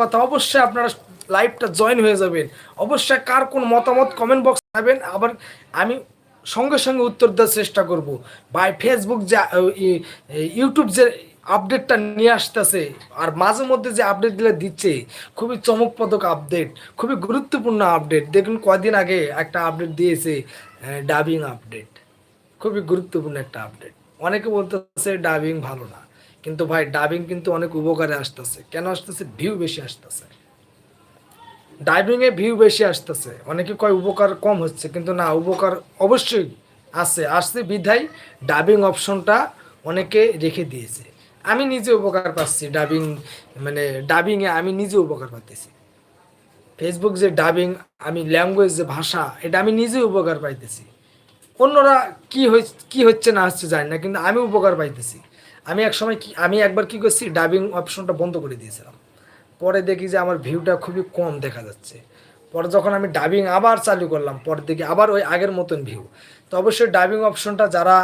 কথা, অবশ্যই আপনারা লাইভটা জয়েন হয়ে যাবেন। অবশ্যই কার কোন মতামত কমেন্ট বক্স পাবেন আবার আমি সঙ্গে সঙ্গে উত্তর দেওয়ার চেষ্টা করব। বাই ফেসবুক যে ইউটিউব যে আপডেটটা নিয়ে আসতেছে, আর মাঝে মধ্যে যে আপডেটগুলো দিচ্ছে, খুবই চমকপ্রদক আপডেট খুবই গুরুত্বপূর্ণ আপডেট দেখুন কদিন আগে একটা আপডেট দিয়েছে ডাবিং আপডেট খুবই গুরুত্বপূর্ণ একটা আপডেট অনেকে বলতেছে ডাবিং ভালো না। কিন্তু ভাই ডাবিং কিন্তু অনেক উপকারে আসতেছে। কেন আসতেছে? ভিউ বেশি আসতেছে। ডাইভিং এ ভিউ বেশি আসতেছে। অনেকে কয় উপকার কম হচ্ছে, কিন্তু না, উপকার অবশ্যই আছে। আসছে বিধায় ডাবিং অপশনটা অনেকে রেখে দিয়েছে। আমি নিজে উপকার পাচ্ছি ডাবিং মানে ডাবিংয়ে আমি নিজে উপকার পাচ্ছি ফেসবুক যে ডাবিং আমি ল্যাঙ্গুয়েজ যে ভাষা, এটা আমি নিজে উপকার পাইতেছি। অন্যরা কি কি হচ্ছে না হচ্ছে জানি না, কিন্তু আমি উপকার পাইতেছি। আমি এক সময় কি, আমি একবার কি করছি ডাবিং অপশনটা বন্ধ করে দিয়েছিলাম। পরে দেখি যে আমার ভিউটা খুবই কম দেখা যাচ্ছে। পরে যখন আমি ডাবিং আবার চালু করলাম, পরে দেখি আবার ওই আগের মতন ভিউ তো অবশ্যই ডাবিং অপশনটা যারা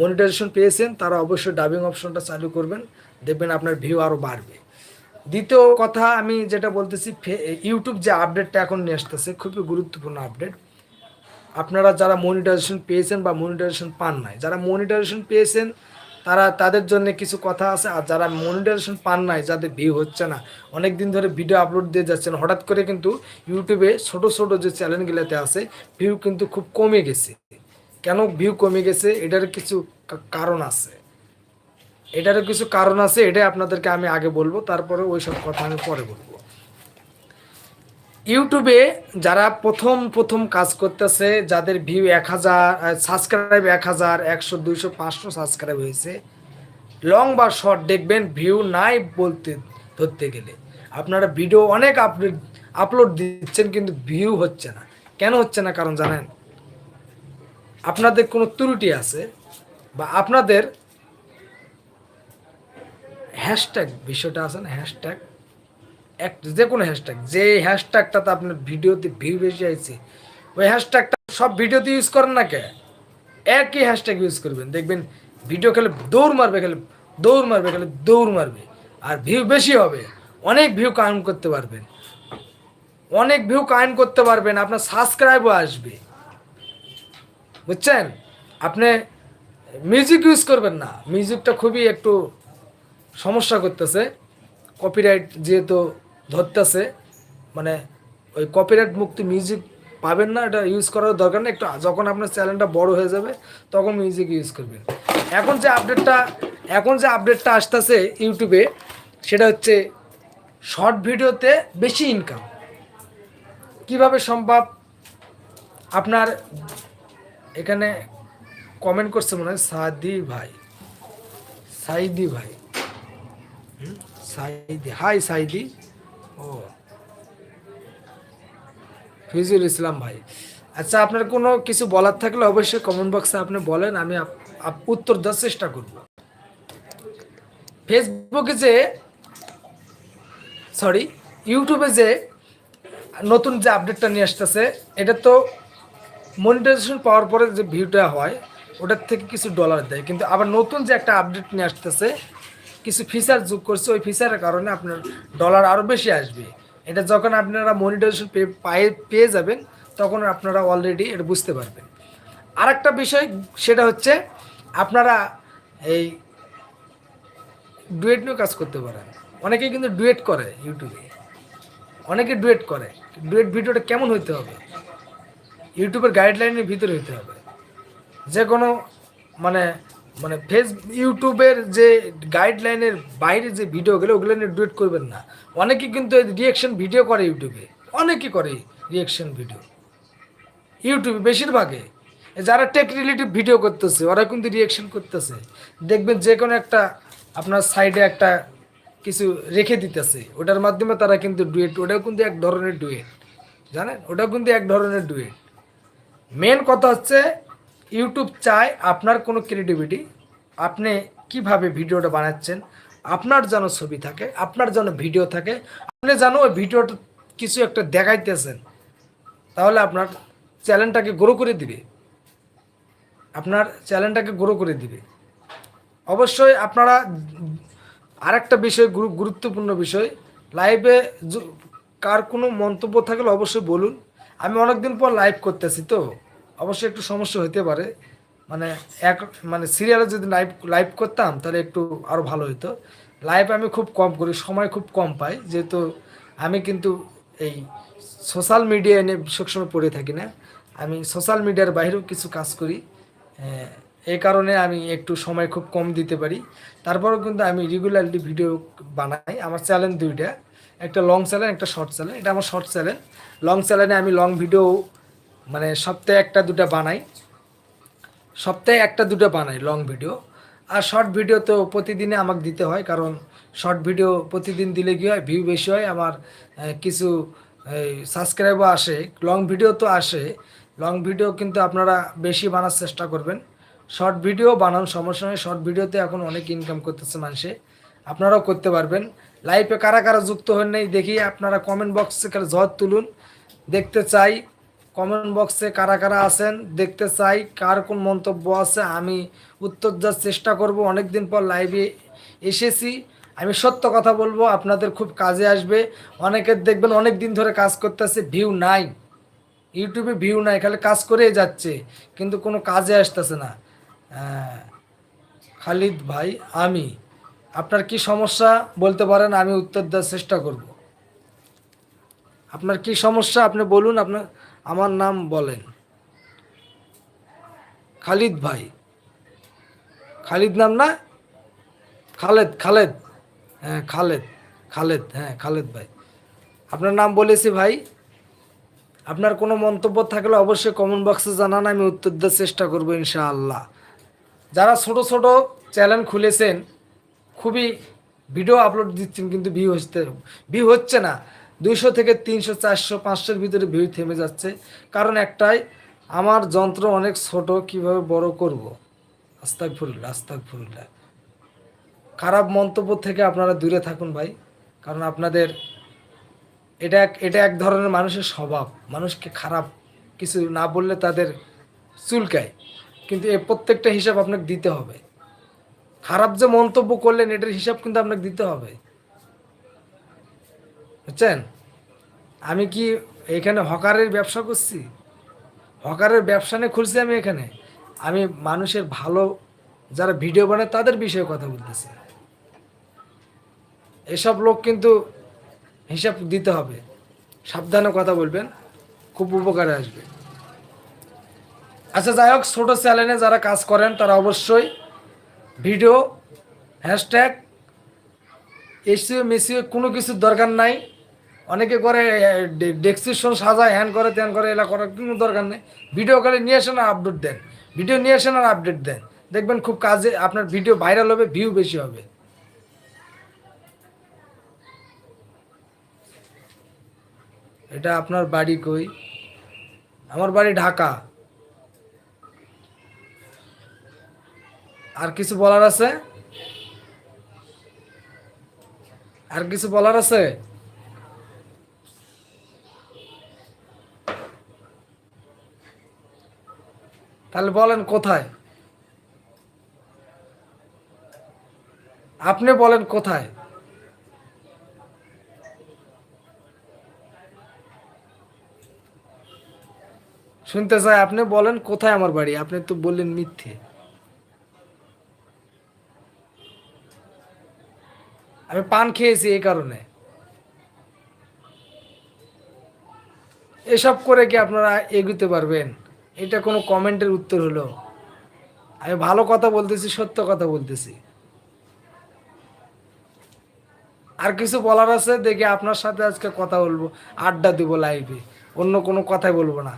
মনিটাইজেশন পেয়েছেন, তারা অবশ্যই ডাবিং অপশনটা চালু করবেন। দেখবেন আপনার ভিউ আরও বাড়বে। দ্বিতীয় কথা আমি যেটা বলতেছি ইউটিউব যে আপডেটটা এখন নিয়ে আসতেছে, খুবই গুরুত্বপূর্ণ আপডেট আপনারা যারা মনিটাইজেশন পেয়েছেন বা মনিটাইজেশন পান নাই, যারা মনিটাইজেশন পেয়েছেন তারা তাদের জন্য কিছু কথা আছে আর যারা মনিটাইজেশন পান নাই, যাদের ভিউ হচ্ছে না অনেক দিন ধরে ভিডিও আপলোড দিয়ে যাচ্ছেন, হঠাৎ করে কিন্তু ইউটিউবে ছোট ছোট যে চ্যানেলগুলোতে আছে ভিউ কিন্তু খুব কমে গেছে। কেন ভিউ কমে গেছে? এটার কিছু কারণ আছে। এটারও কিছু কারণ আছে, এটাই আপনাদেরকে আমি আগে বলব, তারপরে ওই সব কথা আমি পরে বলব। ইউটিউবে যারা প্রথম প্রথম কাজ করতেছে, যাদের ভিউ এক হাজার সাবস্ক্রাইব এক হাজার, একশো, দুইশো, পাঁচশো সাবস্ক্রাইব হয়েছে লং বা শর্ট দেখবেন ভিউ নাই বলতে, ধরতে গেলে। আপনারা ভিডিও অনেক আপলোড আপলোড দিচ্ছেন, কিন্তু ভিউ হচ্ছে না। কেন হচ্ছে না কারণ জানেন? আপনাদের কোনো ত্রুটি আছে, বা আপনাদের হ্যাশট্যাগ বিষয়টা আছে না হ্যাশট্যাগ এক, যে কোনো হ্যাশট্যাগ যে হ্যাশট্যাগটাতে আপনার ভিডিওতে ভিউ বেশি আছে ওই হ্যাশট্যাগটা সব ভিডিওতে ইউজ করেন না কে? একই হ্যাশট্যাগ ইউজ করবেন, দেখবেন ভিডিও খেলে দৌড় মারবে, খেলে দৌড় মারবে, খেলে দৌড় মারবে, আর ভিউ বেশি হবে, অনেক ভিউ কায়েম করতে পারবেন, অনেক ভিউ কায়েম করতে পারবেন, আপনার সাবস্ক্রাইবও আসবে, বুঝছেন? আপনি মিউজিক ইউজ করবেন না মিউজিকটা খুবই একটু সমস্যা করতেছে কপিরাইট যেহেতু ধরতেছে মানে ওই কপিরাইট মুক্তি মিউজিক পাবেন না, এটা ইউজ করার দরকার নেই। একটু যখন আপনার চ্যানেলটা বড় হয়ে যাবে, তখন মিউজিক ইউজ করবেন। এখন যে আপডেটটা এখন যে আপডেটটা আসতেছে ইউটিউবে সেটা হচ্ছে শর্ট ভিডিওতে বেশি ইনকাম কীভাবে সম্ভব? আপনার এখানে কমেন্ট করছে মনে হয় সাদি ভাই। সাইদি ভাই। সাইদি হাই সাইদি। ফিজুল ইসলাম ভাই। আচ্ছা আপনার কোনো কিছু বলার থাকলে অবশ্যই কমেন্ট বক্সে আপনি বলেন, আমি উত্তর দেওয়ার চেষ্টা করব। ফেসবুকে যে সরি ইউটিউবে যে নতুন যে আপডেটটা নিয়ে আসতেছে, এটা তো মনিটাইজেশন পাওয়ার পরে যে ভিউটা হয়, ওটার থেকে কিছু ডলার দেয়। কিন্তু আবার নতুন যে একটা আপডেট নিয়ে আসতেছে কিছু ফিচার যোগ করছে, ওই ফিচারের কারণে আপনার ডলার আরও বেশি আসবে। এটা যখন আপনারা মনিটাইজেশন পেয়ে পেয়ে যাবেন, তখন আপনারা অলরেডি এটা বুঝতে পারবেন। আরেকটা বিষয়, সেটা হচ্ছে আপনারা এই ডুয়েট নিয়ে কাজ করতে পারেন। অনেকে কিন্তু ডুয়েট করে ইউটিউবে অনেকে ডুয়েট করে। ডুয়েট ভিডিওটা কেমন হইতে হবে? ইউটিউবের গাইডলাইনের ভিতরে হইতে হবে। যে কোনো মানে মানে ফেস, ইউটিউবের যে গাইডলাইনের বাইরে যে ভিডিওগুলো ওগুলো নিয়ে ডুয়েট করবেন না। অনেকে কিন্তু রিয়েকশন ভিডিও করে ইউটিউবে। অনেকে করে রিয়েকশন ভিডিও ইউটিউবে বেশিরভাগে। যারা টেক রিলেটিভ ভিডিও করতেছে, ওরা কিন্তু রিয়েকশন করতেছে। দেখবেন যে কোনো একটা আপনার সাইডে একটা কিছু রেখে দিতেছে। ওটার মাধ্যমে তারা কিন্তু ডুয়েট ওটাও কিন্তু এক ধরনের ডুয়েট জানেন? ওটাও কিন্তু এক ধরনের ডুয়েট মেন কথা হচ্ছে, ইউটিউব চায় আপনার কোনো ক্রিয়েটিভিটি আপনি কীভাবে ভিডিওটা বানাচ্ছেন, আপনার যেন ছবি থাকে, আপনার যেন ভিডিও থাকে, আপনি যেন ওই ভিডিওটা কিছু একটা দেখাইতেছেন, তাহলে আপনার চ্যানেলটাকে গ্রো করে দিবে। আপনার চ্যানেলটাকে গ্রো করে দিবে। অবশ্যই আপনারা আরেকটা বিষয় গুরুত্বপূর্ণ বিষয় লাইভে কার কোনো মন্তব্য থাকলে অবশ্যই বলুন। আমি অনেকদিন পর লাইভ করতেছি তো, অবশ্যই একটু সমস্যা হতে পারে। মানে এক মানে সিরিয়ালে যদি লাইভ লাইভ করতাম, তাহলে একটু আরও ভালো হতো লাইভ আমি খুব কম করি, সময় খুব কম পাই। যেহেতু আমি কিন্তু এই সোশ্যাল মিডিয়া নিয়ে সবসময় পড়ে থাকি না। আমি সোশ্যাল মিডিয়ার বাইরেও কিছু কাজ করি। এই কারণে আমি একটু সময় খুব কম দিতে পারি। তারপরেও কিন্তু আমি রেগুলারলি ভিডিও বানাই। আমার চ্যানেল দুইটা। একটা লং চ্যানেল একটা শর্ট চ্যানেল এটা আমার শর্ট চ্যানেল লং চ্যানেলে আমি লং ভিডিও মানে সপ্তাহে একটা দুটা বানাই। সপ্তাহে একটা, দুটো বানাই লং ভিডিও আর শর্ট ভিডিও তো প্রতিদিনে আমাকে দিতে হয়, কারণ শর্ট ভিডিও প্রতিদিন দিলে কী হয় ভিউ বেশি হয় আমার কিছু সাবস্ক্রাইবও আসে। লং ভিডিও তো আসে লং ভিডিও কিন্তু আপনারা বেশি বানার চেষ্টা করবেন। শর্ট ভিডিও বানান সমস্যা নয় শর্ট ভিডিওতে এখন অনেক ইনকাম করতেছে মানুষে। আপনারাও করতে পারবেন। লাইভে কারা কারা যুক্ত হন নাই, দেখি আপনারা কমেন্ট বক্সে ঝড় তুলুন। দেখতে চাই কমেন্ট বক্সে কারা কারা আছেন, দেখতে চাই কার কোন মন্তব্য আছে। আমি উত্তর দেওয়ার চেষ্টা করব। অনেকদিন পর লাইভে এসেছি। আমি সত্য কথা বলব, আপনাদের খুব কাজে আসবে। অনেকের দেখবেন অনেক দিন ধরে কাজ করতেছে ভিউ নাই। ইউটিউবে ভিউ নাই, খালি কাজ করেই যাচ্ছে, কিন্তু কোনো কাজে আসতেছে না। খালিদ ভাই, আমি। আপনার কি সমস্যা বলতে পারেন, আমি উত্তর দেওয়ার চেষ্টা করব। আপনার কি সমস্যা, আপনি বলুন, আপনার আমার নাম বলেন। খালিদ ভাই। খালিদ নাম না? খালেদ খালেদ। হ্যাঁ খালেদ খালেদ হ্যাঁ খালেদ ভাই। আপনার নাম বলেছি ভাই। আপনার কোনো মন্তব্য থাকলে অবশ্যই কমেন্ট বক্সে জানান, আমি উত্তর দেওয়ার চেষ্টা করব ইনশাআল্লাহ। যারা ছোট ছোট চ্যানেল খুলেছেন, খুবই ভিডিও আপলোড দিচ্ছেন, কিন্তু ভিউ হচ্ছে ভিউ হচ্ছে না। দুইশো থেকে তিনশো, চারশো, পাঁচশোর ভিতরে ভিউ থেমে যাচ্ছে। কারণ একটাই, আমার যন্ত্র অনেক ছোট, কীভাবে বড় করব? আস্তাক ফুরুল্লা আস্তাক ফুরুল্লা খারাপ মন্তব্য থেকে আপনারা দূরে থাকুন ভাই, কারণ আপনাদের এটা এক এটা এক ধরনের মানুষের স্বভাব। মানুষকে খারাপ কিছু না বললে তাদের চুলকায়। কিন্তু এ প্রত্যেকটা হিসাব আপনাকে দিতে হবে। খারাপ যে মন্তব্য করলেন, এটার হিসাব কিন্তু আপনাকে দিতে হবে। বুঝছেন? আমি কি এখানে হকারের ব্যবসা করছি? হকারের ব্যবসা নিয়ে খুলছি আমি এখানে। আমি মানুষের ভালো যারা ভিডিও বানায় তাদের বিষয়ে কথা বলতেছি। এসব লোক কিন্তু হিসাব দিতে হবে। সাবধানে কথা বলবেন, খুব উপকারে আসবে। আচ্ছা যাই হোক, ছোটো চ্যানেলে যারা কাজ করেন, তারা অবশ্যই ভিডিও হ্যাশট্যাগ এসিও মেসিও কোনো কিছুর দরকার নাই। অনেকে করে ডেসক্রিপশন সাজায় হ্যান করে, ত্যান করে, এলা করার কোনো দরকার নেই। ভিডিও কলে নিয়ে আসেন আর আপডেট দেন। ভিডিও নিয়ে আসেন আর আপডেট দেন। দেখবেন খুব কাজে আপনার ভিডিও ভাইরাল হবে ভিউ বেশি হবে। এটা আপনার বাড়ি কই? আমার বাড়ি ঢাকা। আর কিছু বলার আছে? আর কিছু বলার আছে? তাহলে বলেন কোথায়? আপনি বলেন কোথায়? শুনতে চাই, আপনি বলেন কোথায় আমার বাড়ি? আপনি তো বললেন মিথ্যে। আমি পান খেয়েছি এই কারণে। এসব করে কি আপনারা এগুতে পারবেন? এটা কোনো কমেন্টের উত্তর হলো। আমি ভালো কথা বলতেছি, সত্য কথা বলতেছি। আর কিছু বলার আছে, দেখে আপনার সাথে আজকে কথা বলব, আড্ডা দিব লাইভে অন্য কোনো কথাই বলব না।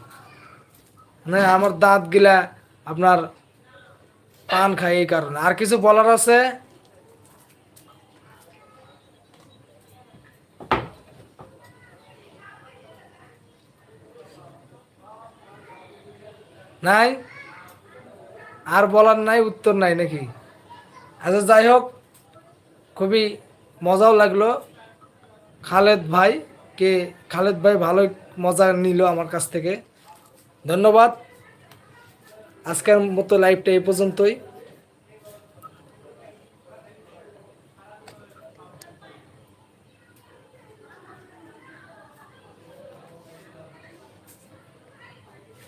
না, আমার দাঁত গিলা আপনার পান খায় এই কারণে। আর কিছু বলার আছে? নাই? আর বলার নাই, উত্তর নাই নাকি? আচ্ছা যাই হোক, খুবই মজাও লাগল। খালেদ ভাই, কে খালেদ ভাই ভালোই মজা নিল আমার কাছ থেকে। ধন্যবাদ। আজকের মতো লাইভটা এই পর্যন্তই।